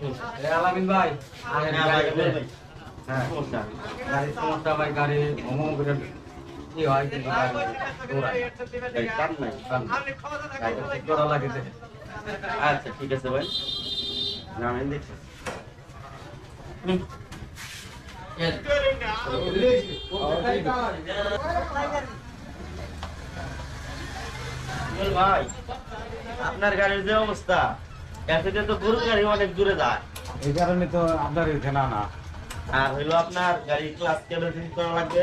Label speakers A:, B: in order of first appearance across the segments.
A: আলামিন ভাই
B: হ্যাঁ, ভাই, বলবেন।
A: হ্যাঁ
B: সমস্যা।
A: গাড়ির সমস্যা ভাই গাড়ি ভ্রমণ করে কি হয় কিন্তু গাড়ি দৌড়ায়।
B: এই কান নাই।
A: গাড়িটা ঠিক করা লাগে
B: আচ্ছা ঠিক আছে ভাই নামেন দেখছি আপনার গাড়ির যে অবস্থা এর তো গরু গাড়ি অনেক দূরে যায়।
A: এই কারণে তো আপনার এখানে না।
B: আর হইল আপনার গাড়ি ক্লাস কেবল করা লাগবে।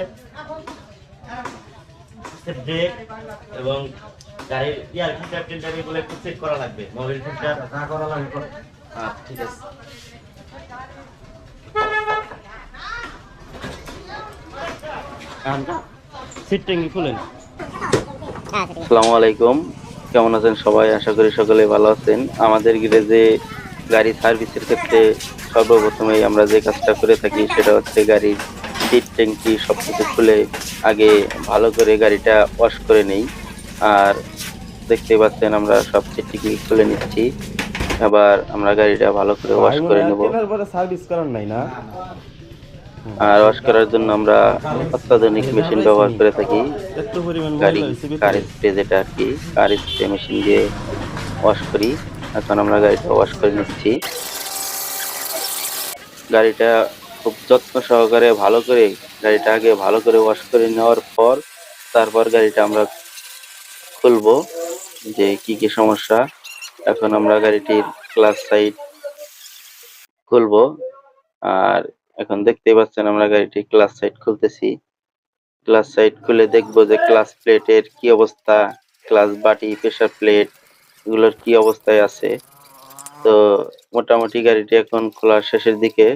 B: ব্রেক এবং গাড়ির ইয়ার ফিল্টার টিল্টার এগুলো একটু চেক করা লাগবে মোবিল ফিল্টার
A: যা করা লাগে করো।
B: আচ্ছা ঠিক আছে। খুলেন। আসসালামু আলাইকুম। কেমন আছেন সবাই? আশা করি সকলে ভালো আছেন। আমাদের গ্যারেজে গাড়ি সার্ভিসের ক্ষেত্রে সর্বপ্রথমেই আমরা যে কাজটা করে থাকি সেটা হচ্ছে গাড়ির সিট ট্যাঙ্কি সব কিছু খুলে আগে ভালো করে গাড়িটা ওয়াশ করে নেই। আর দেখতে পাচ্ছেন আমরা সব ট্যাঙ্কি খুলে নিচ্ছি। আবার আমরা গাড়িটা ভালো করে ওয়াশ করে নেব।
C: সার্ভিস করার নাই না?
B: ওয়াশ করার জন্য আমরা অত্যাধুনিক মেশিন ব্যবহার করে থাকি। গাড়ি কার স্প্রে যেটা আর কি কার স্প্রে মেশিন দিয়ে ওয়াশ করি। এখন আমরা গাড়িটা ওয়াশ করে নিচ্ছি। গাড়িটা খুব যত্ন সহকারে ভালো করে, গাড়িটা আগে ভালো করে ওয়াশ করে নেওয়ার পর, তারপর গাড়িটা আমরা খুলবো যে কি কি সমস্যা। এখন আমরা গাড়িটির ক্লাস সাইড খুলবো। আর এখন দেখতেই পাচ্ছেন আমরা গাড়িটি ক্লাস সাইড খুলতেছি। ক্লাস সাইড খুলে দেখব যে ক্লাস প্লেটের কি অবস্থা ক্লাস বাটি প্রেসার প্লেট এগুলোর কি অবস্থায় আছে। তো মোটামুটি গাড়িটি এখন খোলার শেষের দিকে।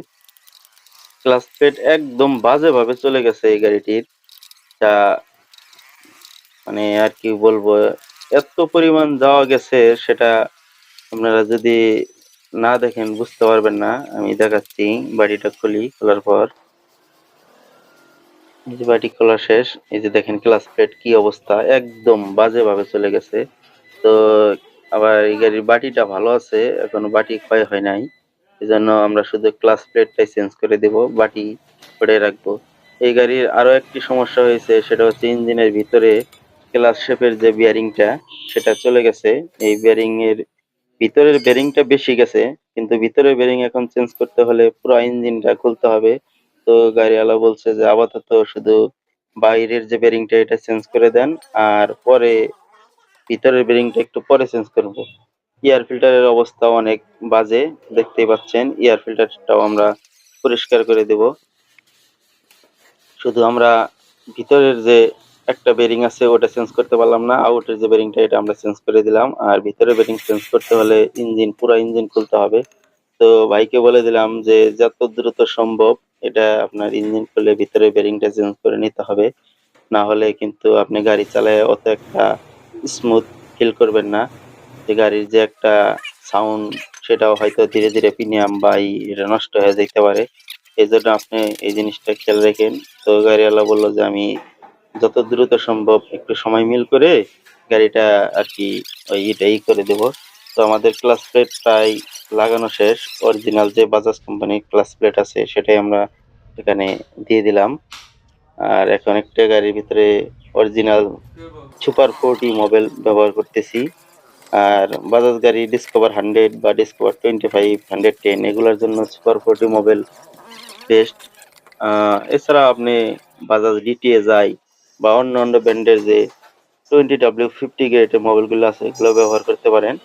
B: ক্লাস প্লেট একদম বাজেভাবে চলে গেছে এই গাড়িটির। যা মানে আর কি বলব, এত পরিমাণ যাওয়া গেছে সেটা আপনারা যদি না দেখেন, বুঝতে পারবেন না। আমি দেখাচ্ছি, বাড়িটা খুলি, খোলার পর। এই যে বাটি খোলা শেষ, এই যে দেখেন ক্লাস প্লেট কি অবস্থা, একদম বাজে ভাবে চলে গেছে। তো আবার এই গাড়ির বাটিটা ভালো আছে, এখনও বাটি ক্ষয় হয় নাই। এই জন্য আমরা শুধু ক্লাস প্লেটটাই চেঞ্জ করে দেব, বাটি পড়ে রাখব। এই গাড়ির আরও একটি সমস্যা হয়েছে, সেটা হচ্ছে ইঞ্জিনের ভিতরে ক্লাস শেপের যে বিয়ারিংটা সেটা চলে গেছে। এই বিয়ারিং এর ভিতরের বেরিংটা বেশি গেছে, কিন্তু ভিতরের বেরিং এখন চেঞ্জ করতে হলে পুরো ইঞ্জিনটা খুলতে হবে। তো গাড়িওয়ালা বলছে যে আপাতত শুধু বাইরের যে বেরিংটা এটা চেঞ্জ করে দেন আর পরে ভিতরের বেরিংটা একটু পরে চেঞ্জ করব। এয়ার ফিল্টারের অবস্থা অনেক বাজে, দেখতেই পাচ্ছেন। এয়ার ফিল্টারটাও আমরা পরিষ্কার করে দেব। শুধু আমরা ভিতরের যে একটা বেরিং আছে, ওটা চেঞ্জ করতে পারলাম না। আউটের যে বেরিংটা এটা আমরা চেঞ্জ করে দিলাম। আর ভিতরে বেরিং চেঞ্জ করতে হলে ইঞ্জিন পুরো ইঞ্জিন খুলতে হবে। তো ভাইকে বলে দিলাম যে, যত দ্রুত সম্ভব এটা আপনার ইঞ্জিন খুলে ভিতরে বেরিংটা চেঞ্জ করে নিতে হবে। না হলে কিন্তু আপনি গাড়ি চালায় অত একটা স্মুথ ফিল করবেন না। যে গাড়ির যে একটা সাউন্ড সেটাও হয়তো ধীরে ধীরে প্রিমিয়াম বা এটা নষ্ট হয়ে যেতে পারে। এই জন্য আপনি এই জিনিসটা খেয়াল রাখেন। তো গাড়িওয়ালা বলল যে, আমি যত দ্রুত সম্ভব একটু সময় মিল করে গাড়িটা আর কি ওই এটাই করে দেব। তো আমাদের ক্লাস প্লেট প্রায় লাগানো শেষ। অরিজিনাল যে বাজাজ কোম্পানির ক্লাস প্লেট আছে, সেটাই আমরা এখানে দিয়ে দিলাম। আর এখন একটা গাড়ির ভিতরে অরিজিনাল সুপার ফোরটি মোবাইল ব্যবহার করতেছি। আর বাজাজ গাড়ি ডিসকভার হান্ড্রেড বা Discover twenty five hundred ten এগুলোর জন্য সুপার ফোরটি মোবাইল বেস্ট এছাড়া আপনি বাজাজ ডিটিএ যাই বা অন্য অন্য ব্র্যান্ডের যে টোয়েন্টি ডাব্লিউ ফিফটি গ্রেডের মোবাইলগুলো আছে এগুলো ব্যবহার করতে পারেন।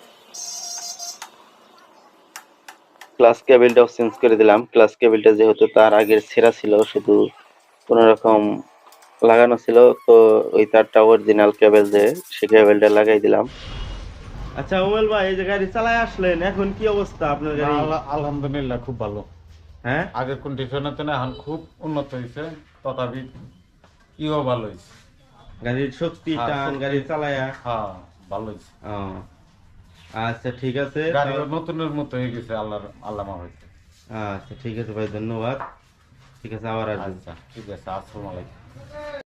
B: ক্লাস কেবিলটাও চেঞ্জ করে দিলাম। ক্লাস কেবিলটা যেহেতু তার আগের ছেঁড়া ছিল শুধু কোনো রকম লাগানো ছিল তো ওই তারটা অরিজিনাল কেবল যে সে কেবলটা লাগাই দিলাম।
C: আচ্ছা ওমেল ভাই এই যে গাড়ি চালায় আসলেন এখন কি অবস্থা আপনার গাড়ি?
D: আলহামদুলিল্লাহ খুব ভালো।
C: হ্যাঁ?
D: আগের কন্ডিশনের থেকে এখন খুব উন্নত হয়েছে তথাপি ইও ভালো হয়েছে
C: গাড়ির শক্তি
D: হ্যাঁ,
C: টান গাড়ি চালায়া।
D: হ্যাঁ ভালো হয়েছে
C: আচ্ছা ঠিক আছে।
D: গাড়ি নতুনের মতো হয়ে গেছে আল্লাহর আল্লামা হয়েছে
C: আচ্ছা ঠিক আছে ভাই ধন্যবাদ। ঠিক আছে আবার আসবেন।
D: আচ্ছা ঠিক আছে আসসালামু আলাইকুম।